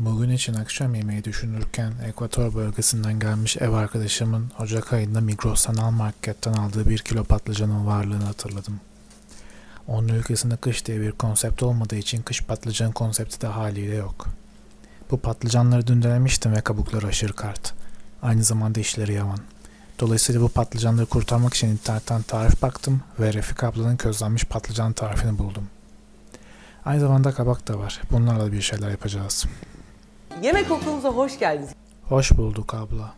Bugün için akşam yemeği düşünürken Ekvator bölgesinden gelmiş ev arkadaşımın Ocak ayında Migros Sanal Market'ten aldığı bir kilo patlıcanın varlığını hatırladım. Onun ülkesinde kış diye bir konsept olmadığı için kış patlıcan konsepti de haliyle yok. Bu patlıcanları dün denemiştim ve kabukları aşırı kart. Aynı zamanda işleri yavan. Dolayısıyla bu patlıcanları kurtarmak için internetten tarif baktım ve Refik ablanın közlenmiş patlıcan tarifini buldum. Aynı zamanda kabak da var. Bunlarla bir şeyler yapacağız. Yemek okulumuza hoş geldiniz. Hoş bulduk abla.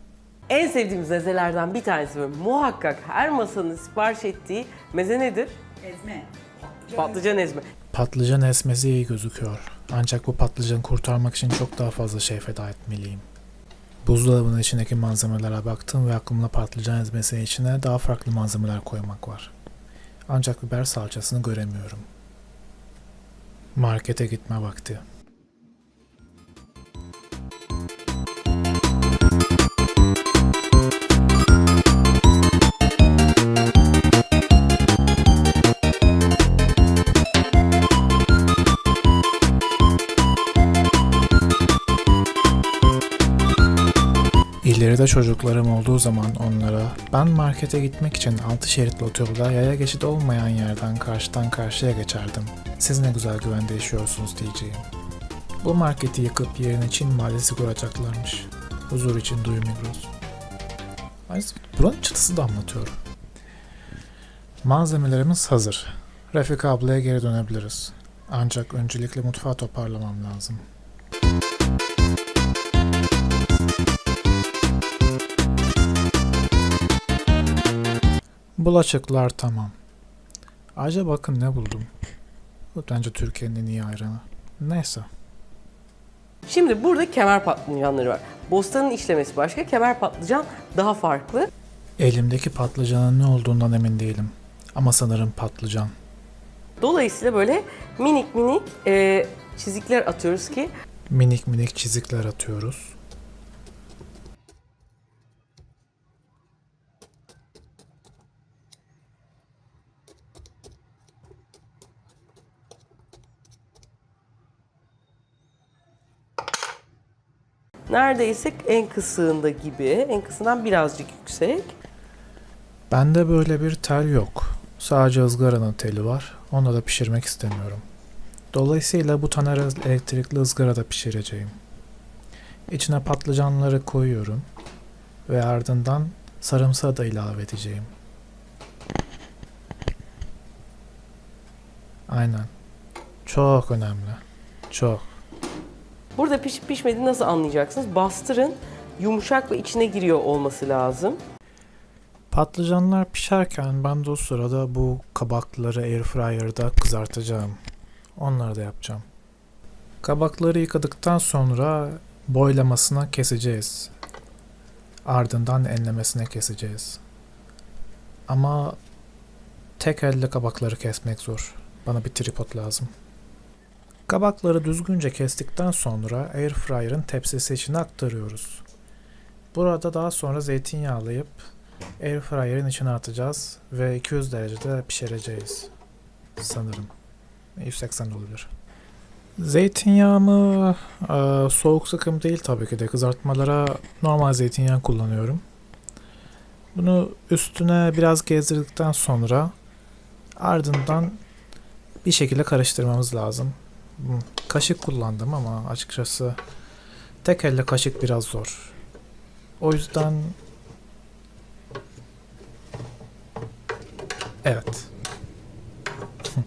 En sevdiğimiz mezelerden bir tanesi ve muhakkak her masanın sipariş ettiği meze nedir? Ezme. Patlıcan ezme. Patlıcan esmesi iyi gözüküyor. Ancak bu patlıcanı kurtarmak için çok daha fazla şey feda etmeliyim. Buzdolabının içindeki malzemelere baktım ve aklımda patlıcan ezmesi içine daha farklı malzemeler koymak var. Ancak biber salçasını göremiyorum. Markete gitme vakti. İleride çocuklarım olduğu zaman onlara ben markete gitmek için 6 şeritli otoyolda yaya geçidi olmayan yerden karşıdan karşıya geçerdim. Siz ne güzel güvende yaşıyorsunuz diyeceğim. Bu marketi yıkıp yerine Çin mahallesi kuracaklarmış. Huzur için. Aynı buranın çıtısı da anlatıyor. Malzemelerimiz hazır. Refika ablaya geri dönebiliriz. Ancak öncelikle mutfağı toparlamam lazım. Bulaşıklar tamam. Acaba bakın ne buldum. Bu bence Türkiye'nin en iyi ayranı. Neyse. Şimdi burada kemer patlıcanları var. Bostanın işlemesi başka, kemer patlıcan daha farklı. Elimdeki patlıcanın ne olduğundan emin değilim. Ama sanırım patlıcan. Dolayısıyla böyle minik minik e, çizikler atıyoruz ki Minik minik çizikler atıyoruz. Neredeyse en kısığında gibi, en kısından birazcık yüksek. Bende böyle bir tel yok. Sadece ızgaranın teli var. Onu da pişirmek istemiyorum. Dolayısıyla bu taner elektrikli ızgarada pişireceğim. İçine patlıcanları koyuyorum ve ardından sarımsağı da ilave edeceğim. Aynen. Çok önemli. Çok. Burada pişip pişmediğini nasıl anlayacaksınız? Bastırın, yumuşak ve içine giriyor olması lazım. Patlıcanlar pişerken ben de o sırada bu kabakları airfryer'da kızartacağım. Onları da yapacağım. Kabakları yıkadıktan sonra boylamasına keseceğiz. Ardından enlemesine keseceğiz. Ama tek elle kabakları kesmek zor. Bana bir tripod lazım. Kabakları düzgünce kestikten sonra airfryer'ın tepsisi içine aktarıyoruz. Burada daha sonra zeytinyağlayıp Airfryer'in içine atacağız ve 200 derecede pişireceğiz. Sanırım. 180 de olabilir. Zeytinyağımı e, soğuk sıkım değil tabii ki de kızartmalara normal zeytinyağı kullanıyorum. Bunu üstüne biraz gezdirdikten sonra ardından bir şekilde karıştırmamız lazım. Kaşık kullandım ama açıkçası tek elle kaşık biraz zor. O yüzden Evet.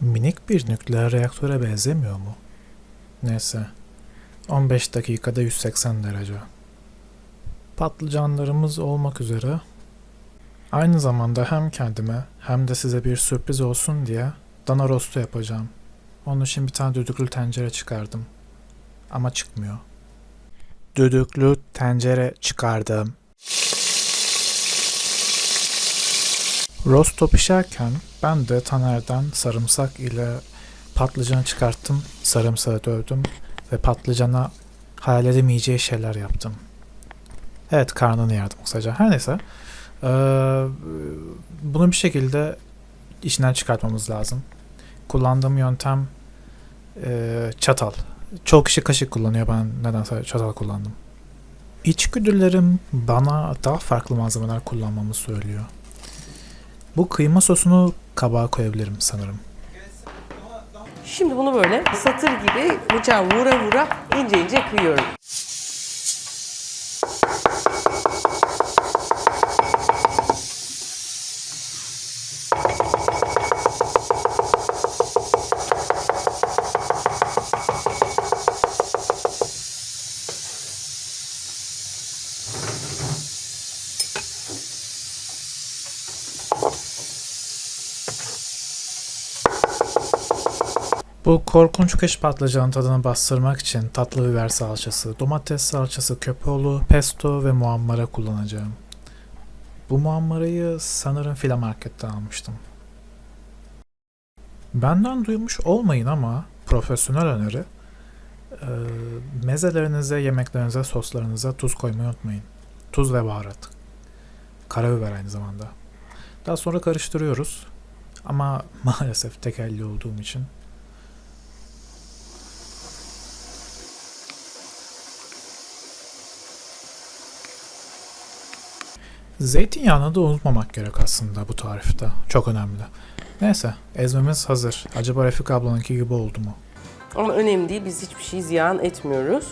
Minik bir nükleer reaktöre benzemiyor mu? Neyse. 15 dakikada 180 derece. Patlıcanlarımız olmak üzere. Aynı zamanda hem kendime hem de size bir sürpriz olsun diye dana rostu yapacağım. Onun için bir tane düdüklü tencere çıkardım ama çıkmıyor. Düdüklü tencere çıkardım. Rosto pişerken ben de Taner'den sarımsak ile patlıcan çıkarttım, sarımsağı dövdüm ve patlıcana hayal edemeyeceği şeyler yaptım. Evet karnını yardım kısaca. Her neyse. Ee, bunu bir şekilde içinden çıkartmamız lazım. Kullandığım yöntem e, çatal. Çok kişi kaşık kullanıyor. Ben nedense çatal kullandım. İçgüdülerim bana daha farklı malzemeler kullanmamı söylüyor. Bu kıyma sosunu kabağa koyabilirim sanırım. Şimdi bunu böyle satır gibi bıçağı vura vura ince ince kıyıyorum. Bu korkunç kış patlıcanın tadını bastırmak için tatlı biber salçası, domates salçası, köpoğlu, pesto ve muammara kullanacağım. Bu muammarayı sanırım fila marketten almıştım. Benden duymuş olmayın ama profesyonel öneri eee, mezelerinize, yemeklerinize, soslarınıza tuz koymayı unutmayın. Tuz ve baharat. Karabiber aynı zamanda. Daha sonra karıştırıyoruz. Ama maalesef tek elli olduğum için Zeytinyağını da unutmamak gerek aslında bu tarifte. Çok önemli. Neyse ezmemiz hazır. Acaba Refik ablanınki gibi oldu mu? Ama önemli değil. Biz hiçbir şey ziyan etmiyoruz.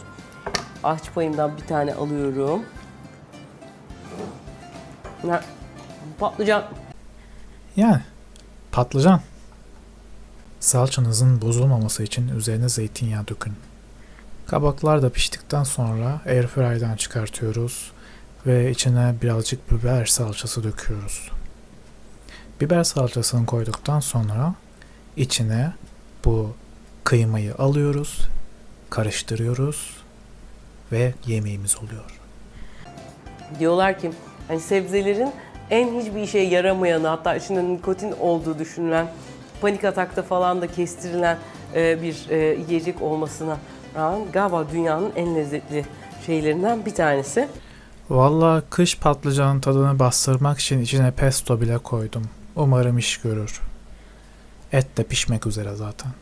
Ahçı payımdan bir tane alıyorum. Ya, patlıcan. Yani patlıcan. Salçanızın bozulmaması için üzerine zeytinyağı dökün. Kabaklar da piştikten sonra airfryer'dan çıkartıyoruz ve içine birazcık biber salçası döküyoruz. Biber salçasını koyduktan sonra içine bu kıymayı alıyoruz, karıştırıyoruz ve yemeğimiz oluyor. Diyorlar ki hani sebzelerin en hiçbir işe yaramayanı hatta içinde nikotin olduğu düşünülen panik atakta falan da kestirilen e, bir e, yiyecek olmasına rağmen galiba dünyanın en lezzetli şeylerinden bir tanesi. Valla kış patlıcanın tadını bastırmak için içine pesto bile koydum. Umarım iş görür. Et de pişmek üzere zaten.